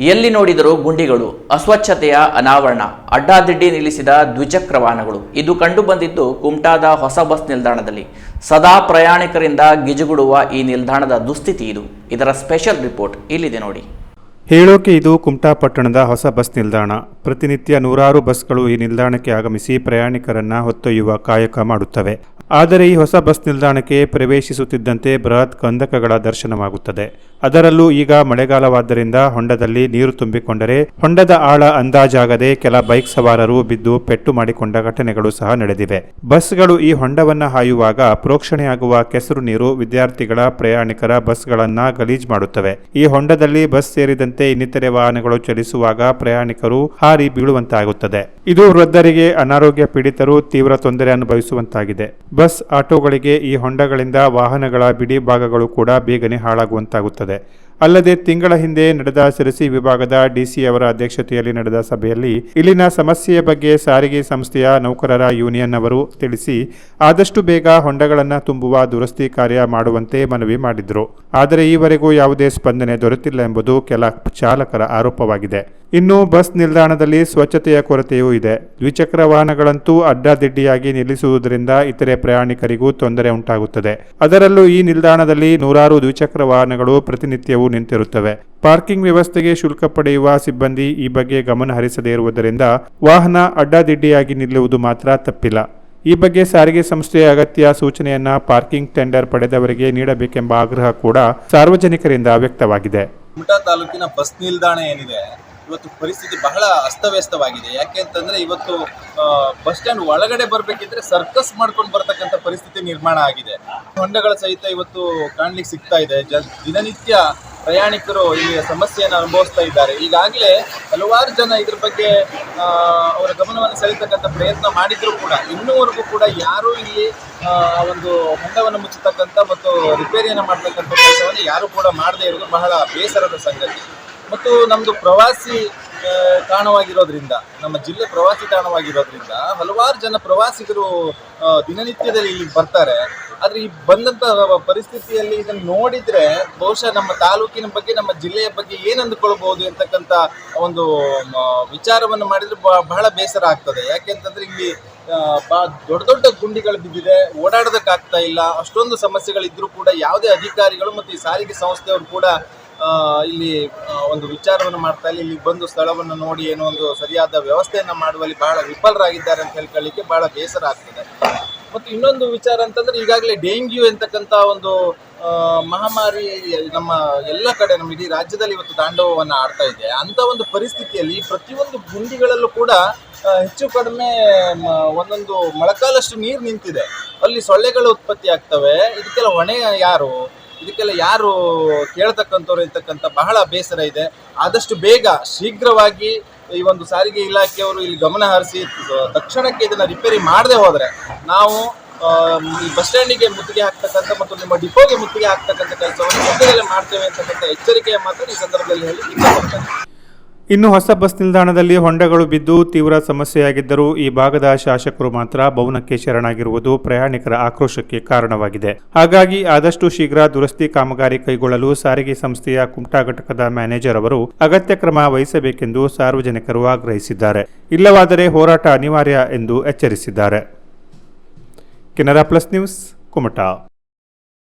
ಎಲ್ಲಿ ನೋಡಿದರೂ ಗುಂಡಿಗಳು, ಅಸ್ವಚ್ಛತೆಯ ಅನಾವರಣ, ಅಡ್ಡಾದಿಡ್ಡಿ ನಿಲ್ಲಿಸಿದ ದ್ವಿಚಕ್ರ ವಾಹನಗಳು. ಇದು ಕಂಡುಬಂದಿದ್ದು ಕುಮಟಾದ ಹೊಸ ಬಸ್ ನಿಲ್ದಾಣದಲ್ಲಿ. ಸದಾ ಪ್ರಯಾಣಿಕರಿಂದ ಗಿಜುಗುಡುವ ಈ ನಿಲ್ದಾಣದ ದುಸ್ಥಿತಿ ಇದು. ಇದರ ಸ್ಪೆಷಲ್ ರಿಪೋರ್ಟ್ ಇಲ್ಲಿದೆ ನೋಡಿ. ಹೇಳೋಕೆ ಇದು ಕುಮಟಾ ಪಟ್ಟಣದ ಹೊಸ ಬಸ್ ನಿಲ್ದಾಣ. ಪ್ರತಿನಿತ್ಯ ನೂರಾರು ಬಸ್ಗಳು ಈ ನಿಲ್ದಾಣಕ್ಕೆ ಆಗಮಿಸಿ ಪ್ರಯಾಣಿಕರನ್ನ ಹೊತ್ತೊಯ್ಯುವ ಕಾಯಕ ಮಾಡುತ್ತವೆ. ಆದರೆ ಈ ಹೊಸ ಬಸ್ ನಿಲ್ದಾಣಕ್ಕೆ ಪ್ರವೇಶಿಸುತ್ತಿದ್ದಂತೆ ಬೃಹತ್ ಕಂದಕಗಳ ದರ್ಶನವಾಗುತ್ತದೆ. ಅದರಲ್ಲೂ ಈಗ ಮಳೆಗಾಲವಾದ್ದರಿಂದ ಹೊಂಡದಲ್ಲಿ ನೀರು ತುಂಬಿಕೊಂಡರೆ ಹೊಂಡದ ಆಳ ಅಂದಾಜಾಗದೆ ಕೆಲ ಬೈಕ್ ಸವಾರರು ಬಿದ್ದು ಪೆಟ್ಟು ಮಾಡಿಕೊಂಡ ಘಟನೆಗಳು ಸಹ ನಡೆದಿವೆ. ಬಸ್ಗಳು ಈ ಹೊಂಡವನ್ನ ಹಾಯುವಾಗ ಪ್ರೋಕ್ಷಣೆಯಾಗುವ ಕೆಸರು ನೀರು ವಿದ್ಯಾರ್ಥಿಗಳ ಪ್ರಯಾಣಿಕರ ಬಸ್ಗಳನ್ನ ಗಲೀಜ್ ಮಾಡುತ್ತವೆ. ಈ ಹೊಂಡದಲ್ಲಿ ಬಸ್ ಸೇರಿದಂತೆ ಇನ್ನಿತರೆ ವಾಹನಗಳು ಚಲಿಸುವಾಗ ಪ್ರಯಾಣಿಕರು ಹಾರಿ ಬೀಳುವಂತಾಗುತ್ತದೆ. ಇದು ವೃದ್ಧರಿಗೆ ಅನಾರೋಗ್ಯ ಪೀಡಿತರು ತೀವ್ರ ತೊಂದರೆ ಅನುಭವಿಸುವಂತಾಗಿದೆ. ಬಸ್ ಆಟೋಗಳಿಗೆ ಈ ಹೊಂಡಗಳಿಂದ ವಾಹನಗಳ ಬಿಡಿ ಭಾಗಗಳು ಕೂಡ ಬೇಗನೆ ಹಾಳಾಗುವಂತಾಗುತ್ತದೆ. ಅಲ್ಲದೆ ತಿಂಗಳ ಹಿಂದೆ ನಡೆದ ಸಿರಸಿ ವಿಭಾಗದ ಡಿಸಿ ಅವರ ಅಧ್ಯಕ್ಷತೆಯಲ್ಲಿ ನಡೆದ ಸಭೆಯಲ್ಲಿ ಇಲ್ಲಿನ ಸಮಸ್ಯೆಯ ಬಗ್ಗೆ ಸಾರಿಗೆ ಸಂಸ್ಥೆಯ ನೌಕರರ ಯೂನಿಯನ್ ಅವರು ತಿಳಿಸಿ, ಆದಷ್ಟು ಬೇಗ ಹೊಂಡಗಳನ್ನು ತುಂಬುವ ದುರಸ್ತಿ ಕಾರ್ಯ ಮಾಡುವಂತೆ ಮನವಿ ಮಾಡಿದ್ರು. ಆದರೆ ಈವರೆಗೂ ಯಾವುದೇ ಸ್ಪಂದನೆ ದೊರೆತಿಲ್ಲ ಎಂಬುದು ಕೆಲ ಚಾಲಕರ ಆರೋಪವಾಗಿದೆ. ಇನ್ನು ಬಸ್ ನಿಲ್ದಾಣದಲ್ಲಿ ಸ್ವಚ್ಛತೆಯ ಕೊರತೆಯೂ ಇದೆ. ದ್ವಿಚಕ್ರ ವಾಹನಗಳಂತೂ ಅಡ್ಡಾದಿಡ್ಡಿಯಾಗಿ ನಿಲ್ಲಿಸುವುದರಿಂದ ಇತರೆ ಪ್ರಯಾಣಿಕರಿಗೂ ತೊಂದರೆ ಉಂಟಾಗುತ್ತದೆ. ಅದರಲ್ಲೂ ಈ ನಿಲ್ದಾಣದಲ್ಲಿ ನೂರಾರು ದ್ವಿಚಕ್ರ ವಾಹನಗಳು ಪ್ರತಿನಿತ್ಯವೂ ನಿಂತಿರುತ್ತವೆ. ಪಾರ್ಕಿಂಗ್ ವ್ಯವಸ್ಥೆಗೆ ಶುಲ್ಕ ಪಡೆಯುವ ಸಿಬ್ಬಂದಿ ಈ ಬಗ್ಗೆ ಗಮನ ಹರಿಸದೇ ಇರುವುದರಿಂದ ವಾಹನ ಅಡ್ಡಾದಿಡ್ಡಿಯಾಗಿ ನಿಲ್ಲುವುದು ಮಾತ್ರ ತಪ್ಪಿಲ್ಲ. ಈ ಬಗ್ಗೆ ಸಾರಿಗೆ ಸಂಸ್ಥೆಯ ಅಗತ್ಯ ಸೂಚನೆಯನ್ನ ಪಾರ್ಕಿಂಗ್ ಟೆಂಡರ್ ಪಡೆದವರಿಗೆ ನೀಡಬೇಕೆಂಬ ಆಗ್ರಹ ಕೂಡ ಸಾರ್ವಜನಿಕರಿಂದ ವ್ಯಕ್ತವಾಗಿದೆ. ತಾಲೂಕಿನ ಬಸ್ ನಿಲ್ದಾಣ ಏನಿದೆ? ಇವತ್ತು ಪರಿಸ್ಥಿತಿ ಬಹಳ ಅಸ್ತವ್ಯಸ್ತವಾಗಿದೆ. ಯಾಕೆ ಅಂತಂದ್ರೆ ಇವತ್ತು ಬಸ್ ಸ್ಟ್ಯಾಂಡ್ ಒಳಗಡೆ ಬರಬೇಕಿದ್ರೆ ಸರ್ಕಸ್ ಮಾಡ್ಕೊಂಡು ಬರ್ತಕ್ಕಂಥ ಪರಿಸ್ಥಿತಿ ನಿರ್ಮಾಣ ಆಗಿದೆ. ಹೊಂಡಗಳ ಸಹಿತ ಇವತ್ತು ಕಾಣ್ಲಿಕ್ಕೆ ಸಿಗ್ತಾ ಇದೆ. ಜ, ದಿನನಿತ್ಯ ಪ್ರಯಾಣಿಕರು ಈ ಸಮಸ್ಯೆಯನ್ನು ಅನುಭವಿಸ್ತಾ ಇದ್ದಾರೆ. ಈಗಾಗಲೇ ಹಲವಾರು ಜನ ಇದ್ರ ಬಗ್ಗೆ ಅವರ ಗಮನವನ್ನು ಸೆಳೆತಕ್ಕಂಥ ಪ್ರಯತ್ನ ಮಾಡಿದ್ರು ಕೂಡ. ಇನ್ನೂವರೆಗೂ ಕೂಡ ಯಾರೂ ಇಲ್ಲಿ ಒಂದು ಹೊಂಡವನ್ನು ಮುಚ್ಚತಕ್ಕಂಥ ಮತ್ತು ರಿಪೇರಿಯನ್ನು ಮಾಡ್ತಕ್ಕಂಥ ಕೆಲಸವನ್ನು ಯಾರು ಕೂಡ ಮಾಡದೇ ಇರೋದು ಬಹಳ ಬೇಸರದ ಸಂಗತಿ. ಮತ್ತು ನಮ್ಮದು ಪ್ರವಾಸಿ ತಾಣವಾಗಿರೋದ್ರಿಂದ, ನಮ್ಮ ಜಿಲ್ಲೆ ಪ್ರವಾಸಿ ತಾಣವಾಗಿರೋದ್ರಿಂದ ಹಲವಾರು ಜನ ಪ್ರವಾಸಿಗರು ದಿನನಿತ್ಯದಲ್ಲಿ ಇಲ್ಲಿಗೆ ಬರ್ತಾರೆ. ಆದರೆ ಈ ಬಂದಂಥ ಪರಿಸ್ಥಿತಿಯಲ್ಲಿ ಇದನ್ನು ನೋಡಿದ್ರೆ ಬಹುಶಃ ನಮ್ಮ ತಾಲೂಕಿನ ಬಗ್ಗೆ, ನಮ್ಮ ಜಿಲ್ಲೆಯ ಬಗ್ಗೆ ಏನು ಅಂದುಕೊಳ್ಬಹುದು ಅಂತಕ್ಕಂಥ ಒಂದು ವಿಚಾರವನ್ನು ಮಾಡಿದ್ರೆ ಬಹಳ ಬೇಸರ ಆಗ್ತದೆ. ಯಾಕೆಂತಂದ್ರೆ ಇಲ್ಲಿ ದೊಡ್ಡ ದೊಡ್ಡ ಗುಂಡಿಗಳು ಬಿದ್ದಿದೆ, ಓಡಾಡೋದಕ್ಕಾಗ್ತಾ ಇಲ್ಲ. ಅಷ್ಟೊಂದು ಸಮಸ್ಯೆಗಳಿದ್ರೂ ಕೂಡ ಯಾವುದೇ ಅಧಿಕಾರಿಗಳು ಮತ್ತು ಈ ಸಾರಿಗೆ ಸಂಸ್ಥೆಯವರು ಕೂಡ ಇಲ್ಲಿ ಒಂದು ವಿಚಾರವನ್ನು ಮಾಡ್ತಾ ಇಲ್ಲ ಇಲ್ಲಿ ಬಂದು ಸ್ಥಳವನ್ನು ನೋಡಿ ಏನೋ ಒಂದು ಸರಿಯಾದ ವ್ಯವಸ್ಥೆಯನ್ನು ಮಾಡುವಲ್ಲಿ ಬಹಳ ವಿಫಲರಾಗಿದ್ದಾರೆ ಅಂತ ಹೇಳ್ಕೊಳ್ಳಿಕ್ಕೆ ಬಹಳ ಬೇಸರ ಆಗ್ತದೆ. ಮತ್ತು ಇನ್ನೊಂದು ವಿಚಾರ ಅಂತಂದ್ರೆ, ಈಗಾಗಲೇ ಡೆಂಗ್ಯೂ ಎಂತಕ್ಕಂಥ ಒಂದು ಮಹಾಮಾರಿ, ನಮ್ಮ ಎಲ್ಲ ಕಡೆ, ನಮ್ಮ ಇಡೀ ರಾಜ್ಯದಲ್ಲಿ ಇವತ್ತು ತಾಂಡವವನ್ನು ಆಡ್ತಾ ಇದೆ. ಅಂತ ಒಂದು ಪರಿಸ್ಥಿತಿಯಲ್ಲಿ ಪ್ರತಿಯೊಂದು ಗುಂಡಿಗಳಲ್ಲೂ ಕೂಡ ಹೆಚ್ಚು ಕಡಿಮೆ ಒಂದೊಂದು ಮೊಳಕಾಲಷ್ಟು ನೀರು ನಿಂತಿದೆ. ಅಲ್ಲಿ ಸೊಳ್ಳೆಗಳು ಉತ್ಪತ್ತಿ ಆಗ್ತವೆ. ಇದಕ್ಕೆಲ್ಲ ಹೊಣೆ ಯಾರು? ಇದಕ್ಕೆಲ್ಲ ಯಾರು ಕೇಳ್ತಕ್ಕಂಥವ್ರು ಇರ್ತಕ್ಕಂಥ ಬಹಳ ಬೇಸರ ಇದೆ. ಆದಷ್ಟು ಬೇಗ ಶೀಘ್ರವಾಗಿ ಈ ಒಂದು ಸಾರಿಗೆ ಇಲಾಖೆಯವರು ಇಲ್ಲಿ ಗಮನ ಹರಿಸಿ, ತಕ್ಷಣಕ್ಕೆ ಇದನ್ನ ರಿಪೇರಿ ಮಾಡದೆ ಹೋದರೆ ನಾವು ಈ ಬಸ್ ಸ್ಟ್ಯಾಂಡಿಗೆ ಮುತ್ತಿಗೆ ಹಾಕ್ತಕ್ಕಂಥ ಮತ್ತು ನಿಮ್ಮ ಡಿಪೋಗೆ ಮುತ್ತಿಗೆ ಹಾಕ್ತಕ್ಕಂಥ ಕೆಲಸವನ್ನು ಮಾಡ್ತೇವೆ ಅಂತಕ್ಕಂಥ ಎಚ್ಚರಿಕೆಯ ಮಾತ್ರ ಈ ಸಂದರ್ಭದಲ್ಲಿ ಹೇಳಿ ಇಷ್ಟಪಡ್ತೇನೆ ಇನ್ನು ಹೊಸ ಬಸ್ ನಿಲ್ದಾಣದಲ್ಲಿ ಹೊಂಡಗಳು ಬಿದ್ದು ತೀವ್ರ ಸಮಸ್ಯೆಯಾಗಿದ್ದರೂ ಈ ಭಾಗದ ಶಾಸಕರು ಮಾತ್ರ ಭವನಕ್ಕೆ ಶರಣಾಗಿರುವುದು ಪ್ರಯಾಣಿಕರ ಆಕ್ರೋಶಕ್ಕೆ ಕಾರಣವಾಗಿದೆ. ಹಾಗಾಗಿ ಆದಷ್ಟು ಶೀಘ್ರ ದುರಸ್ತಿ ಕಾಮಗಾರಿ ಕೈಗೊಳ್ಳಲು ಸಾರಿಗೆ ಸಂಸ್ಥೆಯ ಕುಮಟಾ ಘಟಕದ ಮ್ಯಾನೇಜರ್ ಅವರು ಅಗತ್ಯ ಕ್ರಮ ವಹಿಸಬೇಕೆಂದು ಸಾರ್ವಜನಿಕರು ಆಗ್ರಹಿಸಿದ್ದಾರೆ. ಇಲ್ಲವಾದರೆ ಹೋರಾಟ ಅನಿವಾರ್ಯ ಎಂದು ಎಚ್ಚರಿಸಿದ್ದಾರೆ. Canara plus news, Kumta.